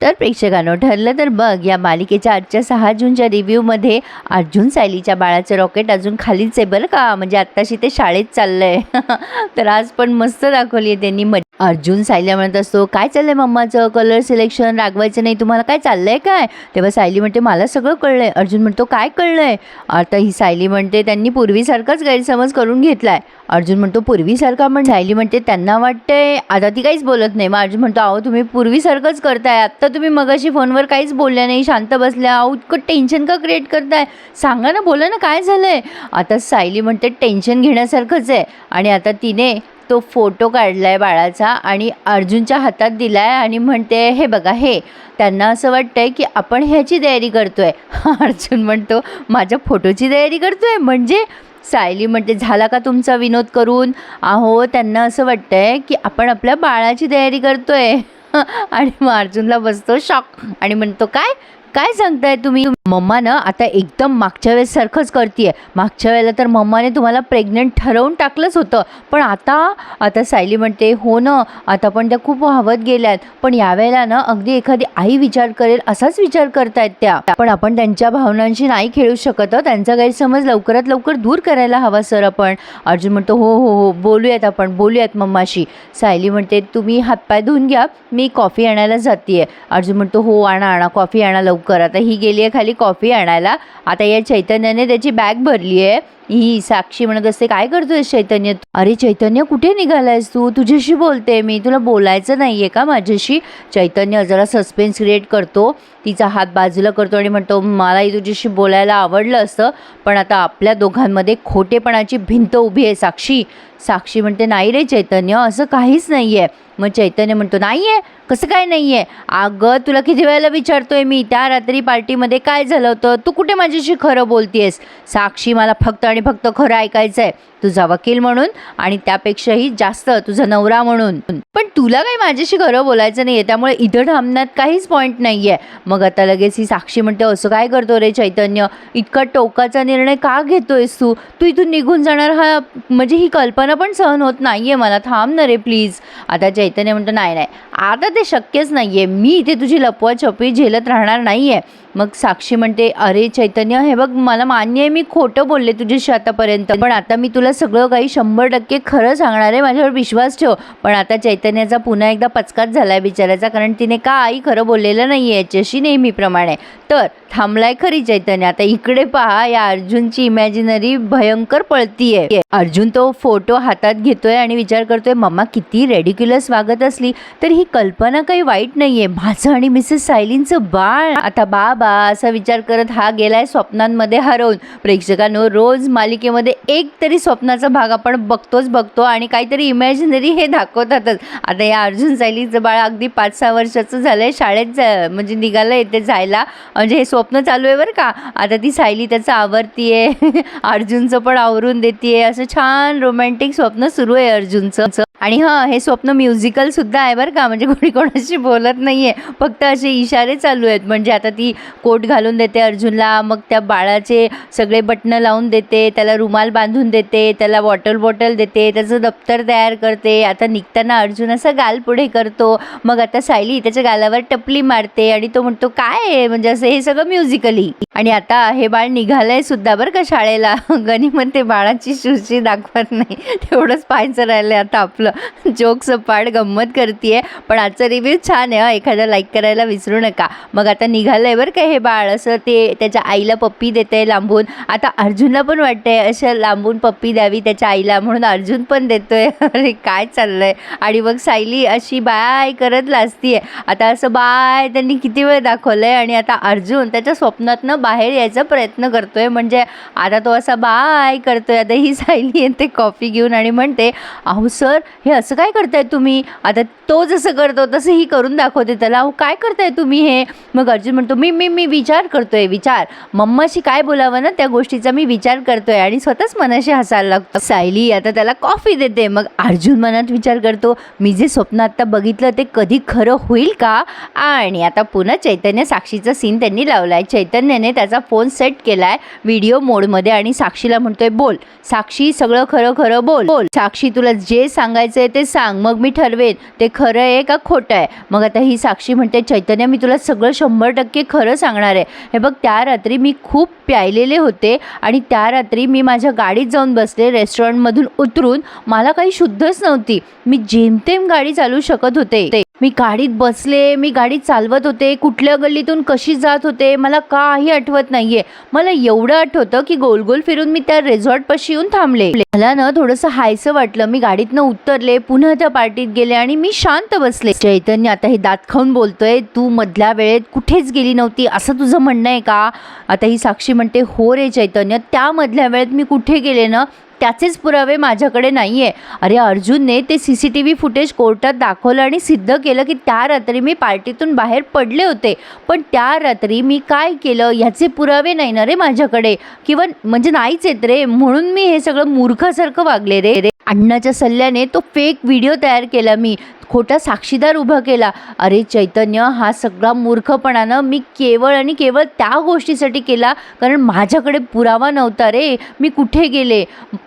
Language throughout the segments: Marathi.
तर प्रेक्षकांनो ठरलं तर बघ या मालिकेच्या आजच्या सहा जूनच्या रिव्ह्यूमध्ये अर्जुन सायलीच्या बाळाचं रॉकेट अजून खालीच आहे बरं का? म्हणजे आत्ताशी ते शाळेत चाललंय. तर आज पण मस्त दाखवली आहे त्यांनी. अर्जुन सायलीला म्हणत असतो काय चाललंय मम्माचं? कलर सिलेक्शन रागवायचं नाही. तुम्हाला काय चाललंय काय? तेव्हा सायली म्हणते मला सगळं कळलंय. अर्जुन म्हणतो काय कळलंय? आता ही सायली म्हणते त्यांनी पूर्वीसारखाच गैरसमज करून घेतलाय. अर्जुन म्हणतो पूर्वीसारखा म्हण सायली म्हणते त्यांना वाटतंय आता ती काहीच बोलत नाही. मग अर्जुन म्हणतो अहो तुम्ही पूर्वीसारखंच करताय. आत्ता तुम्ही मगाशी फोनवर काहीच बोलल्या नाही. शांत बसल्या. अहो इतकं टेन्शन का क्रिएट करताय? सांगा ना बोला ना काय झालंय? आता सायली म्हणते टेन्शन घेण्यासारखंच आहे. आणि आता तिने तो फोटो काढला आहे बाळाचा आणि अर्जुनच्या हातात दिला आहे आणि म्हणते हे बघा हे. त्यांना असं वाटतंय की आपण ह्याची तयारी करतो आहे अर्जुन म्हणतो माझ्या फोटोची तयारी करतो आहे म्हणजे? सायली म्हणते झाला का तुमचा विनोद करून? अहो त्यांना असं वाटतं आहे की आपण आपल्या बाळाची तयारी करतो आहे आणि मग अर्जुनला बसतो शॉक. आणि म्हणतो काय? काय सांगताय तुम्ही? मम्मानं आता एकदम मागच्या वेळेस सारखंच करतीये. मागच्या वेळेला तर मम्माने तुम्हाला प्रेग्नंट ठरवून टाकलंच होतं. पण आता आता सायली म्हणते हो ना आता पण त्या खूप वाहवत गेल्यात. पण यावेळेला ना अगदी एखादी आई विचार करेल असाच विचार करतायत त्या. पण आपण त्यांच्या भावनांशी नाही खेळू शकत त्यांचा गैरसमज लवकरात लवकर दूर करायला हवा सर आपण. अर्जुन म्हणतो हो हो हो बोलूयात आपण बोलूयात मम्माशी. सायली म्हणते तुम्ही हातपाय धुवून घ्या मी कॉफी आणायला जाते अर्जुन म्हणतो हो आणा आणा कॉफी आणा लवकर. आता ही गेली आहे खाली कॉफी आणायला. आता या चैतन्याने त्याची बॅग भरली आहे ही साक्षी म्हणत असते काय करतोय चैतन्य अरे चैतन्य कुठे निघालायस तू? तुझ्याशी बोलते मी. तुला बोलायचं नाहीये का माझ्याशी? चैतन्य जरा सस्पेन्स क्रिएट करतो. तिचा हात बाजूला करतो आणि म्हणतो मलाही तुझ्याशी बोलायला आवडलं असतं पण आता आपल्या दोघांमध्ये खोटेपणाची भिंत उभी आहे साक्षी. साक्षी म्हणते नाही रे चैतन्य असं काहीच नाही आहे मग चैतन्य म्हणतो नाही आहे कसं काय नाही आहे अगं तुला किती वेळेला विचारतोय मी त्या रात्री पार्टीमध्ये काय झालं होतं? तू कुठे माझ्याशी खरं बोलतेस साक्षी मला फक्त आणि फक्त खरं ऐकायचं आहे तुझा वकील म्हणून आणि त्यापेक्षाही जास्त तुझा नवरा म्हणून. पण तुला काही माझ्याशी खरं बोलायचं नाही आहे त्यामुळे इथं थांबण्यात काहीच पॉईंट नाही आहे मग आता लगेच ही साक्षी म्हणते असं काय करतो रे चैतन्य? इतका टोकाचा निर्णय का घेतोयस तू? तू इथून निघून जाणार हा म्हणजे ही कल्पना पण सहन होत नाही आहे मला. थांब ना रे प्लीज आता चैतन्य म्हणतो नाही नाही. आता ते शक्यच नाही आहे मी इथे तुझी लपवाछपी झेलत राहणार नाही आहे मग साक्षी म्हणते अरे चैतन्य हे बघ मला मान्य आहे मी खोटं बोलले तुझ्याशी आतापर्यंत. पण आता मी तुला सगळं काही शंभर टक्के खरं सांगणार आहे माझ्यावर विश्वास ठेव. पण आता चैतन्याचा पुन्हा एकदा पचकाच झाला आहे बिचारायचा कारण तिने का आई खरं बोललेलं नाही आहे याच्याशी नेहमीप्रमाणे. तर थांबलाय खरी चैतन्य. आता इकडे पहा या अर्जुनची इमॅजिनरी भयंकर पळतीये. अर्जुन तो फोटो हातात घेतोय आणि विचार करतोय मम्मा किती रेडिक्युलस वागत असली तर ही कल्पना काही वाईट नाहीये. माझं आणि मिसेस सायलींचं बाळ. आता बाबा असा विचार करत हा गेलाय स्वप्नांमध्ये हरवून. प्रेक्षकांनो रोज मालिकेमध्ये एक तरी स्वप्नाचा भाग आपण बघतोच बघतो आणि काहीतरी इमॅजिनरी हे दाखवतातच. आता या अर्जुन सायलीचं बाळ अगदी पाच सहा वर्षाचं झालंय. शाळेत जा म्हणजे निघालं येते जायला. म्हणजे हे स्वप्न चालू आहे बरं का. आता ती सायली त्याचं आवरतीये. अर्जुनचं पण आवरून देते असं छान रोमॅन्टिक स्वप्न सुरू आहे अर्जुनचं. आणि हां हे स्वप्न म्युझिकल सुद्धा आहे बरं का. म्हणजे कोणी कोणाशी बोलत नाही आहे फक्त असे इशारे चालू आहेत. म्हणजे आता ती कोट घालून देते अर्जुनला मग त्या बाळाचे सगळे बटणं लावून देते त्याला रुमाल बांधून देते त्याला वॉटर बॉटल देते त्याचं दप्तर तयार करते. आता निघताना अर्जुन असं गाल पुढे करतो. मग आता सायली त्याच्या गालावर टपली मारते आणि तो म्हणतो काय आहे? म्हणजे असं हे सगळं म्युझिकली आणि आता हे बाळ निघालंय सुद्धा बरं का शाळेला. गणी म्हणते बाळाची शुशी दाखवत नाही. तेवढंच पाहायचं राहिलंय आता आपलं. जोक सपाट गंमत करते पण आजचा रिव्ह्यू छान आहे एखादा लाईक करायला विसरू नका. मग आता निघालं आहे बरं का हे बाळ असं ते त्याच्या आईला पप्पी देते लांबून. आता अर्जुनला पण वाटतंय अशा लांबून पप्पी द्यावी त्याच्या आईला म्हणून अर्जुन पण देतोय. अरे काय चाललंय? आणि मग सायली अशी बाय करत लाजतीये. आता असं बाय त्यांनी किती वेळ दाखवलंय आणि आता अर्जुन त्याच्या स्वप्नातनं बाहेर यायचा प्रयत्न करतोय. म्हणजे आता तो असा बाय करतोय. आता ही सायली येते कॉफी घेऊन आणि म्हणते अहो सर हे असं काय करताय तुम्ही? आता तो जसं करतो तसं ही करून दाखवते त्याला. अहो काय करताय तुम्ही हे? मग अर्जुन म्हणतो मी मी मी विचार करतोय विचार. मम्माशी काय बोलावं ना त्या गोष्टीचा मी विचार करतोय आणि स्वतःच मनाशी हसायला लागतो. सायली आता त्याला कॉफी देते. मग अर्जुन मनात विचार करतो मी जे स्वप्न आत्ता बघितलं ते कधी खरं होईल का? आणि आता पुन्हा चैतन्य साक्षीचा सीन त्यांनी लावलाय. चैतन्याने त्याचा फोन सेट केलाय व्हिडिओ मोडमध्ये आणि साक्षीला म्हणतोय बोल. साक्षी सगळं खरं खरं बोल. बोल. साक्षी तुला जे सांगायचं करायचं आहे ते सांग. मग मी ठरवेन. ते खरं आहे का खोटं आहे? मग आता ही साक्षी म्हणते चैतन्य मी तुला सगळं शंभर टक्के खरं सांगणार आहे. हे बघ त्या रात्री मी खूप प्यायलेले होते आणि त्या रात्री मी माझ्या गाडीत जाऊन बसले रेस्टॉरंटमधून उतरून. मला काही शुद्धच नव्हती. मी जेमतेम गाडी चालू शकत होते. ते मी गाडीत बसले मी गाडी चालवत होते कुठल्या गल्लीतून कशी जात होते मला काही आठवत नाहीये. मला एवढं आठवतं की गोल गोल फिरून मी त्या रेझॉर्टपाशी येऊन थांबले. मला ना थोडंसं हायसं वाटलं. मी गाडीतनं उतरले पुन्हा त्या पार्टीत गेले आणि मी शांत बसले. चैतन्य आता हे दात खाऊन बोलतोय तू मधल्या वेळेत कुठेच गेली नव्हती असं तुझं म्हणणं आहे का? आता ही साक्षी म्हणते हो रे चैतन्य त्या मधल्या वेळेत मी कुठे गेले ना त्याचेच पुरावे माझ्याकडे नाही आहे अरे अर्जुनने ते C C T V footage कोर्टात दाखवलं आणि सिद्ध केलं की त्या रात्री मी पार्टीतून बाहेर पडले होते. पण त्या रात्री मी काय केलं ह्याचे पुरावे नाही ना रे माझ्याकडे? किंवा म्हणजे नाहीच येत रे. म्हणून मी हे सगळं मूर्खासारखं वागले रे. रे अण्णाच्या सल्ल्याने तो फेक व्हिडिओ तयार केला मी. खोटा साक्षीदार उभा केला. अरे चैतन्य हा सगळा मूर्खपणानं मी केवळ आणि केवळ त्या गोष्टीसाठी केला. कारण माझ्याकडे पुरावा नव्हता रे. मी कुठे गेले?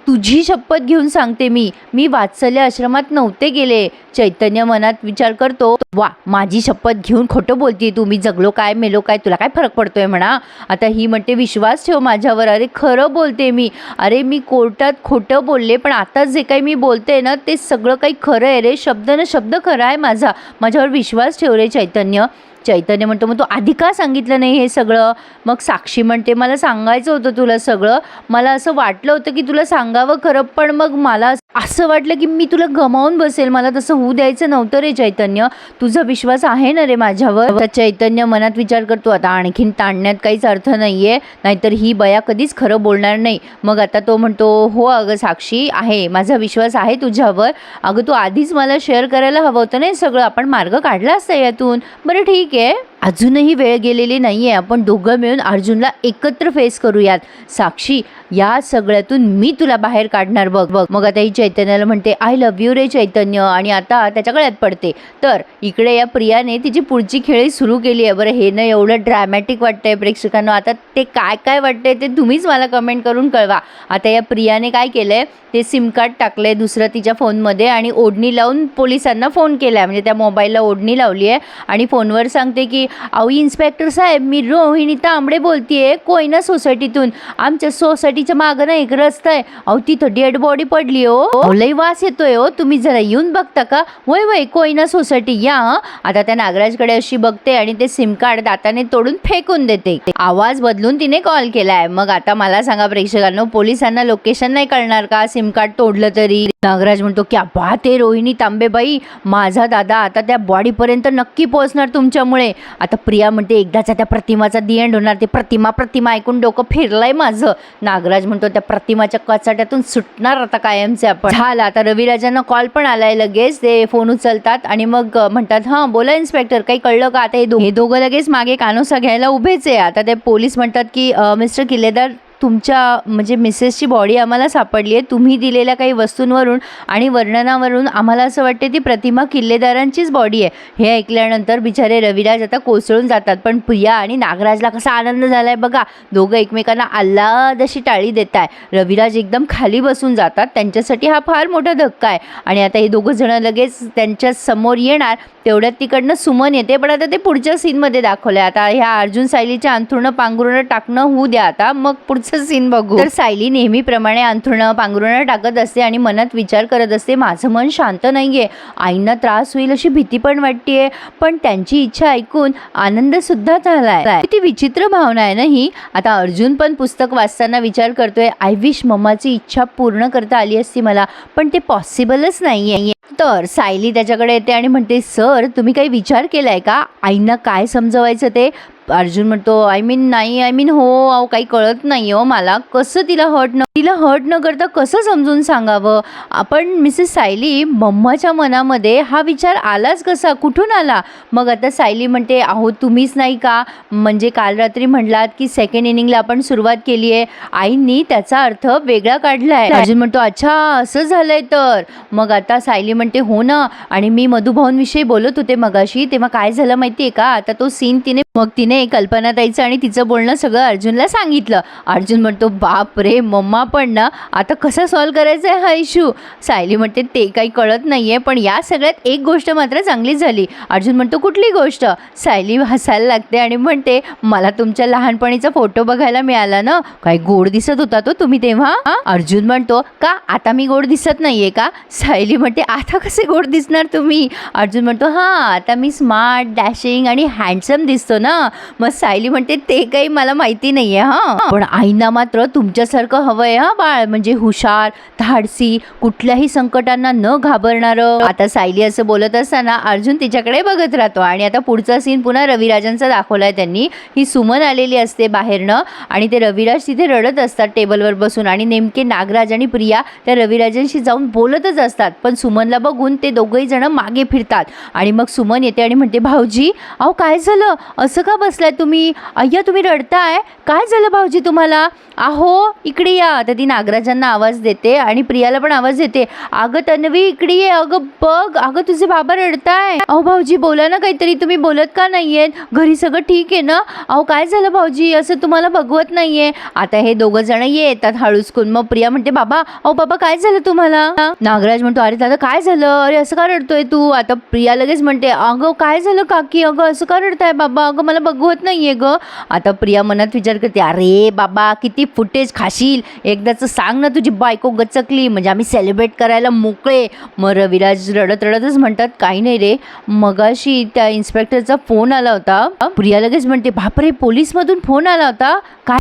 तुझी शपथ घेऊन सांगते मी. मी वात्सल्य आश्रमात नव्हते गेले. चैतन्य मनात विचार करतो वा माझी शपथ घेऊन खोटं बोलते तू. मी जगलो काय मेलो काय तुला काय फरक पडतोय म्हणा. आता ही म्हणते विश्वास ठेव माझ्यावर. अरे खरं बोलते मी. अरे मी कोर्टात खोटं बोलले पण आता जे काही मी बोलते ना ते सगळं काही खरं आहे रे. शब्द न शब्द खरा आहे माझा. माझ्यावर विश्वास ठेव रे चैतन्य. चैतन्य म्हणतो मग तू आधी का सांगितलं नाही हे सगळं? मग साक्षी म्हणते मला सांगायचं होतं तुला सगळं. मला असं वाटलं होतं की तुला सांगावं खरं पण मग मला असं वाटलं की मी तुला गमावून बसेल मला तसं होऊ द्यायचं नव्हतं रे चैतन्य. तुझा विश्वास आहे ना रे माझ्यावर? चैतन्य मनात विचार करतो आता आणखीन ताणण्यात काहीच अर्थ नाही आहे नाहीतर ही बया कधीच खरं बोलणार नाही. मग आता तो म्हणतो हो अगं साक्षी आहे माझा विश्वास आहे तुझ्यावर. अगं तू आधीच मला शेअर करायला हवं होतं नाही सगळं आपण मार्ग काढला असता यातून. बरं ठीक आहे. अजूनही वेळ गेलेली नाही आहे आपण दोघं मिळून अर्जुनला एकत्र फेस करूयात. साक्षी या सगळ्यातून मी तुला बाहेर काढणार बघ. बघ मग आता ही चैतन्याला म्हणते आय लव्ह यू रे चैतन्य. आणि आता त्याच्या गळ्यात पडते. तर इकडे या प्रियाने तिची पुढची खेळी सुरू केली आहे. बरं हे ना एवढं ड्रॅमॅटिक वाटतंय प्रेक्षकांना. आता ते काय काय वाटतंय ते तुम्हीच मला कमेंट करून कळवा. आता या प्रियाने काय केलंय ते सिम कार्ड आहे दुसरं तिच्या फोनमध्ये आणि ओढणी लावून पोलिसांना फोन केला आहे म्हणजे त्या मोबाईलला ओढणी लावली आहे आणि फोनवर सांगते की अहो इन्स्पेक्टर साहेब मी रोहिणी तांबडे बोलतीये कोयना सोसायटीतून आमच्या सोसायटीच्या मागं ना एक रस्ता आहे. अहो तिथं डेड बॉडी पडली हो. लई वास येतोय हो. तुम्ही जरा येऊन बघता का? वय वय कोयना सोसायटी या. आता त्या नागराजकडे अशी बघते आणि ते सिम कार्ड दाताने तोडून फेकून देते. आवाज बदलून तिने कॉल केलाय. मग आता मला सांगा प्रेक्षकांनो पोलिसांना लोकेशन नाही कळणार का? सिम कार्ड तोडलं तरी? नागराज म्हणतो क्या बात आहे रोहिणी तांबेबाई. माझा दादा आता त्या बॉडीपर्यंत नक्की पोहोचणार तुमच्यामुळे. आता प्रिया म्हणते एकदाचा त्या प्रतिमाचा दी एंड होणार. ते प्रतिमा प्रतिमा ऐकून डोकं फिरलंय माझं. नागराज म्हणतो त्या प्रतिमाच्या कचाट्यातून सुटणार आता कायमचे आपण. झालं आता रविराजांना कॉल पण आलाय लगेच. ते फोन उचलतात आणि मग म्हणतात हां बोला इन्स्पेक्टर काही कळलं का? आता हे दो हे दोघं लगेच मागे कानोसा घ्यायला उभेच आहे. आता ते पोलीस म्हणतात की मिस्टर किल्लेदार तुमच्या म्हणजे मिसेसची बॉडी आम्हाला सापडली आहे. तुम्ही दिलेल्या काही वस्तूंवरून आणि वर्णनावरून आम्हाला असं वाटते ती प्रतिमा किल्लेदारांचीच बॉडी आहे. हे ऐकल्यानंतर बिचारे रविराज आता कोसळून जातात. पण प्रिया आणि नागराजला कसा आनंद झाला आहे बघा. दोघं एकमेकांना आल्हाद अशी टाळी देत आहे रविराज एकदम खाली बसून जातात. त्यांच्यासाठी हा फार मोठा धक्का आहे. आणि आता हे दोघं जणं लगेच त्यांच्यासमोर येणार. तेवढ्यात तिकडनं सुमन येते. पण आता ते पुढच्या सीनमध्ये दाखवलं आहे आता ह्या अर्जुन सायलीच्या अंथरुणं पांघरुणं टाकणं होऊ द्या आता. मग पुढचं सीन बघू. तर सायली नेहमीप्रमाणे अंथरुणं पांघरुणं टाकत असते आणि मनात विचार करत असते माझं मन शांत नाहीये आईंना त्रास होईल अशी भीती पण वाटतेय पण त्यांची इच्छा ऐकून आनंद सुद्धा झालाय. किती विचित्र भावना आहे ना ही. आता अर्जुन पण पुस्तक वाचताना विचार करतोय आय विश मम्माची इच्छा पूर्ण करता आली असती मला पण ते पॉसिबलच नाहीये. तर सायली त्याच्याकडे येते आणि म्हणते सर तुम्ही काही विचार केलाय का? आईंना काय समजवायचं ते? अर्जुन म्हणतो आय मीन नाही आय मीन हो अहो काही कळत नाही हो मला. कसं तिला हर्ट न तिला हर्ट न करता कसं समजून सांगावं? आपण मिसेस सायली मम्माच्या मनामध्ये हा विचार आलाच कसा? कुठून आला? मग आता सायली म्हणते अहो तुम्हीच नाही का? म्हणजे काल रात्री म्हणलात की सेकंड इनिंगला आपण सुरुवात केली आहे. आईंनी त्याचा अर्थ वेगळा काढलाय. अर्जुन म्हणतो अच्छा असं झालंय तर. मग आता सायली म्हणते हो ना. आणि मी मधुभाऊंविषयी बोलत होते मगाशी. तेव्हा काय झालं माहिती आहे का? आता तो सीन तिने मग तिने सायलीने कल्पनाताईचं आणि तिचं बोलणं सगळं अर्जुनला सांगितलं. अर्जुन म्हणतो बाप रे मम्मा पण ना आता कसं सॉल्व करायचं आहे हा इश्यू सायली म्हणते ते काही कळत नाही आहे पण या सगळ्यात एक गोष्ट मात्र चांगली झाली. अर्जुन म्हणतो कुठली गोष्ट? सायली हसायला लागते आणि म्हणते मला तुमच्या लहानपणीचा फोटो बघायला मिळाला ना काय गोड दिसत होता तो तुम्ही तेव्हा? अर्जुन म्हणतो का आता मी गोड दिसत नाहीये का? सायली म्हणते आता कसे गोड दिसणार तुम्ही? अर्जुन म्हणतो हां आता मी स्मार्ट डॅशिंग आणि हँडसम दिसतो ना मग सायली म्हणते ते काही मला माहिती नाहीये हां. पण आईना मात्र तुमच्यासारखं हवंय हा बाळ. म्हणजे हुशार धाडसी कुठल्याही संकटांना न घाबरणारं. आता सायली असं बोलत असताना अर्जुन तिच्याकडे बघत राहतो आणि आता पुढचा सीन पुन्हा रविराजांचा दाखवलाय त्यांनी. ही सुमन आलेली असते बाहेरनं आणि ते रविराज तिथे रडत असतात टेबलवर बसून आणि नेमके नागराज आणि प्रिया त्या रविराजांशी जाऊन बोलतच असतात. पण सुमनला बघून ते दोघंही जण मागे फिरतात आणि मग सुमन येते आणि म्हणते भाऊजी अहो काय झालं? असं का बस बसलाय तुम्ही अय्या तुम्ही रडताय? काय झालं भाऊजी तुम्हाला? अहो इकडे या. तर ती नागराजांना आवाज देते आणि प्रियाला पण आवाज देते. अगं तन्वी इकडे ये. अगं बघ. अगं तुझे बाबा रडताय. अहो भाऊजी बोला ना काहीतरी. तुम्ही बोलत का नाहीयेत? घरी सगळं ठीक आहे ना? अहो काय झालं भाऊजी? असं तुम्हाला बघवत नाहीये. आता हे दोघं जण येतात हळूचकून मग प्रिया म्हणते बाबा अहो बाबा काय झालं तुम्हाला? नागराज म्हणतो अरे दादा काय झालं? अरे असं का रडतोय तू? आता प्रिया लगेच म्हणते अगं काय झालं काकी? अगं असं का रडताय बाबा? अगं मला बघ बघवत नाहीये ग. आता प्रिया मनात विचार करते अरे बाबा किती फुटेज खाशील. एकदाचं सांग ना तुझी बायको गचकली. म्हणजे आम्ही सेलिब्रेट करायला मोकळे. मग रविराज रडत रडतच म्हणतात काही नाही रे. मगाशी त्या इन्स्पेक्टरचा फोन आला होता. प्रिया लगेच म्हणते बापरे पोलीसमधून फोन आला होता? काय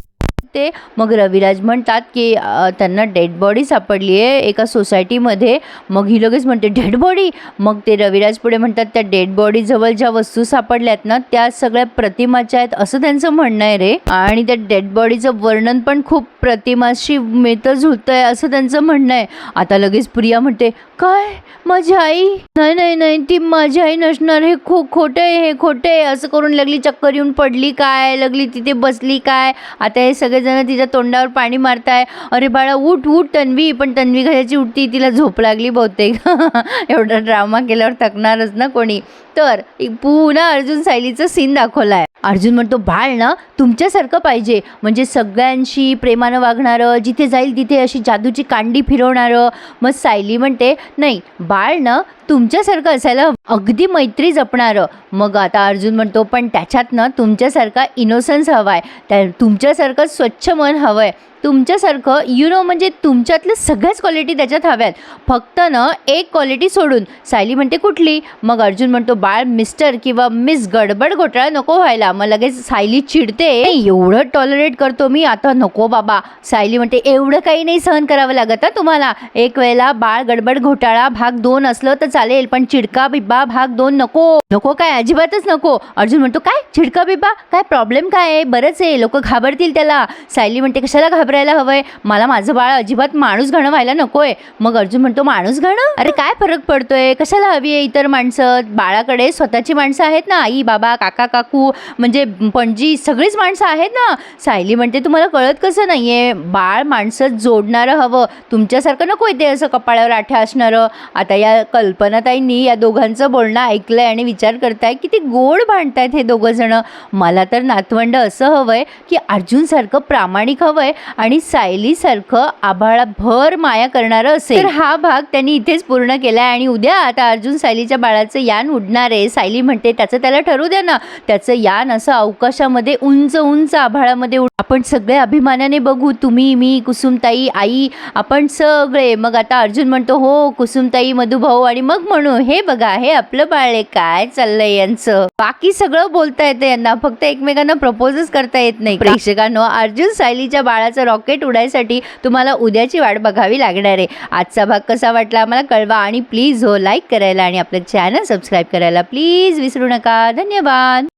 ते. मग रविराज म्हणतात की त्यांना डेड बॉडी सापडली आहे एका सोसायटीमध्ये मग ही लगेच म्हणते डेड बॉडी मग ते रविराज पुढे म्हणतात त्या डेड बॉडीजवळ ज्या वस्तू सापडल्यात ना त्या सगळ्या प्रतिमाच्या आहेत. असं त्यांचं म्हणणं आहे रे. आणि त्या डेड बॉडीचं वर्णन पण खूप प्रतिमाशी मिळतं झुलतं आहे असं त्यांचं म्हणणं आहे. आता लगेच प्रिया म्हणते काय? माझी आई? नाही नाही नाही ती माझी आई नसणार. हे खूप खोटं आहे हे खोटं आहे. असं करून लागली चक्कर येऊन पडली काय? लागली तिथे बसली काय? आता हे सगळे सगळेजण तिच्या तोंडावर पाणी मारताय. अरे बाळा उठ उठ तन्वी. पण तन्वी घराची उठती तिला झोप लागली बहुतेक. एवढा ड्रामा केल्यावर थकणारच ना कोणी? तर एक पुन्हा अर्जुन सायलीचं सीन दाखवलाय. अर्जुन म्हणतो बाळ ना तुमच्यासारखं पाहिजे. म्हणजे सगळ्यांशी प्रेमानं वागणारं जिथे जाईल तिथे अशी जादूची कांडी फिरवणारं. मग सायली म्हणते नाही बाळ ना तुमच्यासारखं असायला अगदी मैत्री जपणारं. मग आता अर्जुन म्हणतो पण त्याच्यात ना तुमच्यासारखा इनोसन्स हवा आहे त्या तुमच्यासारखं स्वच्छ मन हवं आहे तुमच्यासारखं यु नो म्हणजे तुमच्यातल्या सगळ्याच क्वालिटी त्याच्यात हव्यात. फक्त ना एक क्वालिटी सोडून. सायली म्हणते कुठली? मग अर्जुन म्हणतो बाळ मिस्टर किंवा मिस गडबड घोटाळा नको व्हायला. मग लगेच सायली चिडते एवढं टॉलरेट करतो मी आता नको बाबा. सायली म्हणते एवढं काही नाही सहन करावं लागत तुम्हाला. एक वेळेला बाळ गडबड घोटाळा भाग दोन असलं तर चालेल पण चिडका बिब्बा भाग दोन नको. नको काय? अजिबातच नको. अर्जुन म्हणतो काय? चिडका बिब्बा? काय प्रॉब्लेम काय? आहे बरंच आहे. लोक घाबरतील त्याला. सायली म्हणते कशाला घाबर घाबरायला हवंय. मला माझं बाळ अजिबात माणूस घाणं व्हायला नकोय. मग अर्जुन म्हणतो माणूस घाणं? अरे काय फरक पडतोय? कशाला हवी आहे इतर माणसं? बाळाकडे स्वतःची माणसं आहेत ना आई बाबा काका काकू म्हणजे पणजी सगळीच माणसं आहेत ना? सायली म्हणते तुम्हाला कळत कसं नाही आहे बाळ माणसं जोडणारं हवं. तुमच्यासारखं नको ते असं कपाळावर आठ्या असणारं. आता या कल्पनाताईंनी या दोघांचं बोलणं ऐकलंय आणि विचार करताय की गोड भांडतायत हे दोघंजणं मला तर नातवंड असं हवंय की अर्जुनसारखं प्रामाणिक हवंय आणि सायलीसारखं आभाळाभर माया करणारं असेल. तर हा भाग त्यांनी इथेच पूर्ण केलाय आणि उद्या आता अर्जुन सायलीच्या बाळाचं यान उडणार आहे. सायली म्हणते त्याचं त्याला ठरू द्या ना. त्याचं यान असं अवकाशामध्ये उंच उंच आभाळामध्ये उड आपण सगळे अभिमानाने बघू तुम्ही मी कुसुमताई आई आपण सगळे. मग आता अर्जुन म्हणतो हो कुसुमताई मधुभाऊ आणि मग म्हणू. हे बघा हे आपलं बाळ आहे. काय चाललंय यांचं? बाकी सगळं बोलता येतं यांना. फक्त एकमेकांना प्रपोजच करता येत नाही. प्रेक्षकांनो अर्जुन सायलीच्या बाळाचं रॉकेट उडायसाठी तुम्हाला उद्याची वाट बघावी लागणार आहे. आजचा भाग कसा वाटला आम्हाला कळवा आणि प्लीज हो लाईक करायला आणि आपलं चॅनल सबस्क्राईब करायला प्लीज विसरू नका. धन्यवाद.